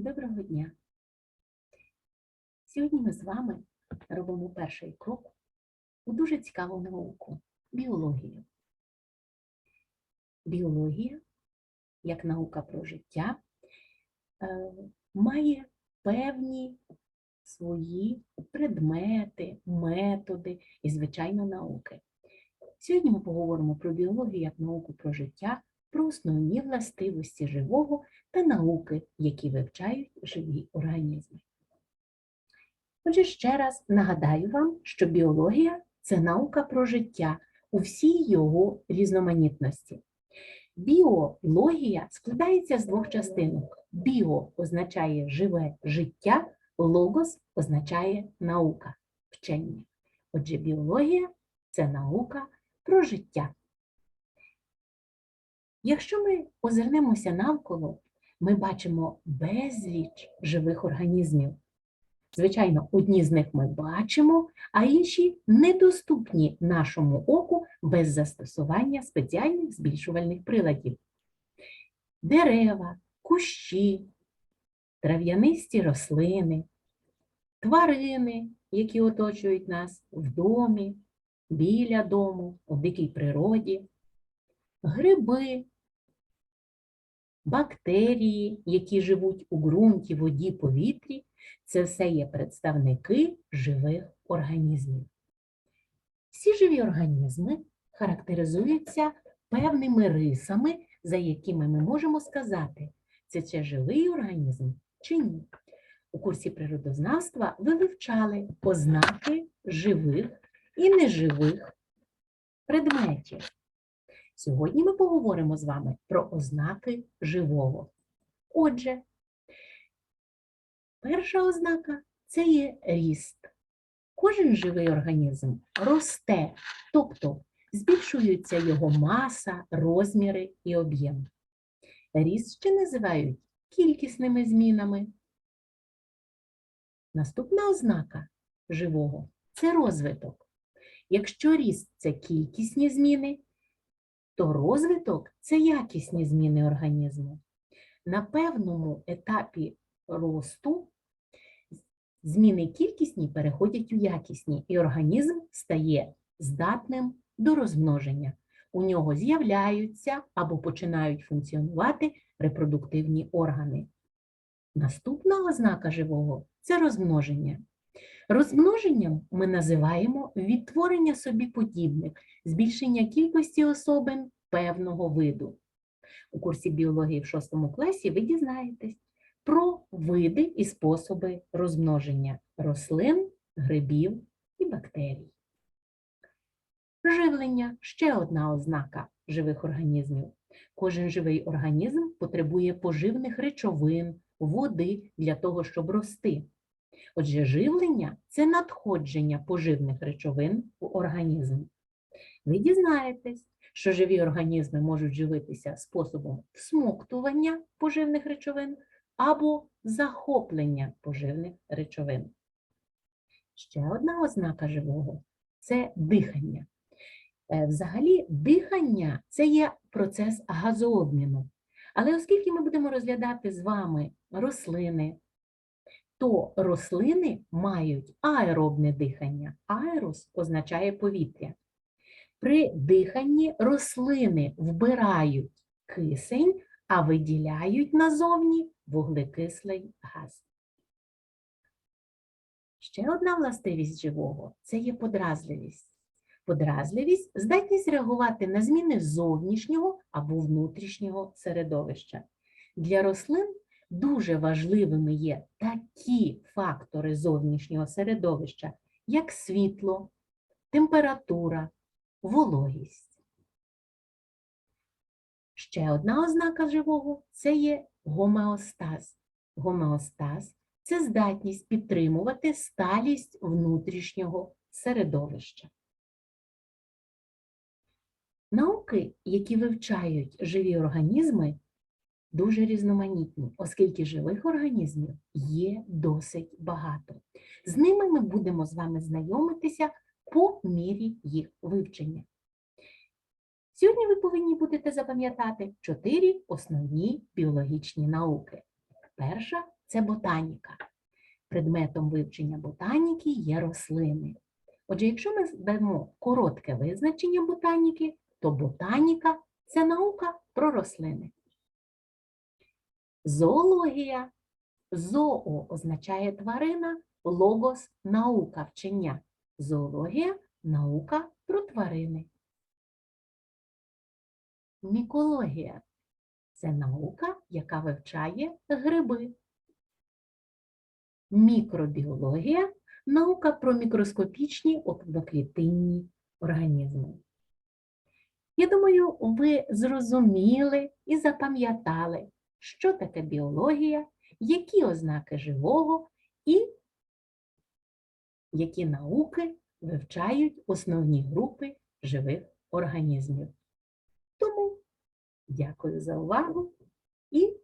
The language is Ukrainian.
Доброго дня! Сьогодні ми з вами робимо перший крок у дуже цікаву науку біологію. Біологія, як наука про життя, е, має певні свої предмети, методи і, звичайно, науки. Сьогодні ми поговоримо про біологію як науку про життя, про основні властивості живого та науки, які вивчають живі організми. Отже, ще раз нагадаю вам, що біологія це наука про життя у всій його різноманітності. Біологія складається з двох частинок. Біо означає живе життя, логос означає наука, вчення. Отже, біологія це наука про життя. Якщо ми озирнемося навколо, ми бачимо безліч живих організмів. Звичайно, одні з них ми бачимо, а інші недоступні нашому оку без застосування спеціальних збільшувальних приладів. Дерева, кущі, трав'янисті рослини, тварини, які оточують нас в домі, біля дому, у дикій природі, гриби, бактерії, які живуть у ґрунті, воді, повітрі, це все є представники живих організмів. Всі живі організми характеризуються певними рисами, за якими ми можемо сказати, це це живий організм чи ні. У курсі природознавства ви вивчали ознаки живих і неживих предметів. Сьогодні ми поговоримо з вами про ознаки живого. Отже, перша ознака це є ріст. Кожен живий організм росте, тобто збільшуються його маса, розміри і об'єм. Ріст ще називають кількісними змінами. Наступна ознака живого це розвиток. Якщо ріст це кількісні зміни, то розвиток це якісні зміни організму. На певному етапі росту зміни кількісні переходять у якісні, і організм стає здатним до розмноження. У нього з'являються або починають функціонувати репродуктивні органи. Наступна ознака живого це розмноження. Розмноженням ми називаємо відтворення собі подібних, збільшення кількості особин певного виду. У курсі біології в 6 класі ви дізнаєтесь про види і способи розмноження рослин, грибів і бактерій. Живлення ще одна ознака живих організмів. Кожен живий організм потребує поживних речовин, води для того, щоб рости. Отже, живлення це надходження поживних речовин у організм. Ви дізнаєтесь, що живі організми можуть живитися способом всмоктування поживних речовин або захоплення поживних речовин. Ще одна ознака живого це дихання. Е, Взагалі, дихання це є процес газообміну. Але оскільки ми будемо розглядати з вами рослини, то рослини мають аеробне дихання. Аерос означає повітря. При диханні рослини вбирають кисень, а виділяють назовні вуглекислий газ. Ще одна властивість живого це є подразливість. Подразливість здатність реагувати на зміни зовнішнього або внутрішнього середовища. Для рослин дуже важливими є такі фактори зовнішнього середовища, як світло, температура, вологість. Ще одна ознака живого це є гомеостаз. Гомеостаз це здатність підтримувати сталість внутрішнього середовища. Науки, які вивчають живі організми, дуже різноманітні, оскільки живих організмів є досить багато. З ними ми будемо з вами знайомитися по мірі їх вивчення. Сьогодні ви повинні будете запам'ятати чотири основні біологічні науки. Перша це ботаніка. Предметом вивчення ботаніки є рослини. Отже, якщо ми дамо коротке визначення ботаніки, то ботаніка це наука про рослини. Зоологія. Зоо означає тварина, логос наука вчення. Зоологія наука про тварини. Мікологія це наука, яка вивчає гриби. Мікробіологія наука про мікроскопічні одноклітинні організми. Я думаю, ви зрозуміли і запам'ятали, що таке біологія, які ознаки живого і які науки вивчають основні групи живих організмів. Тому дякую за увагу і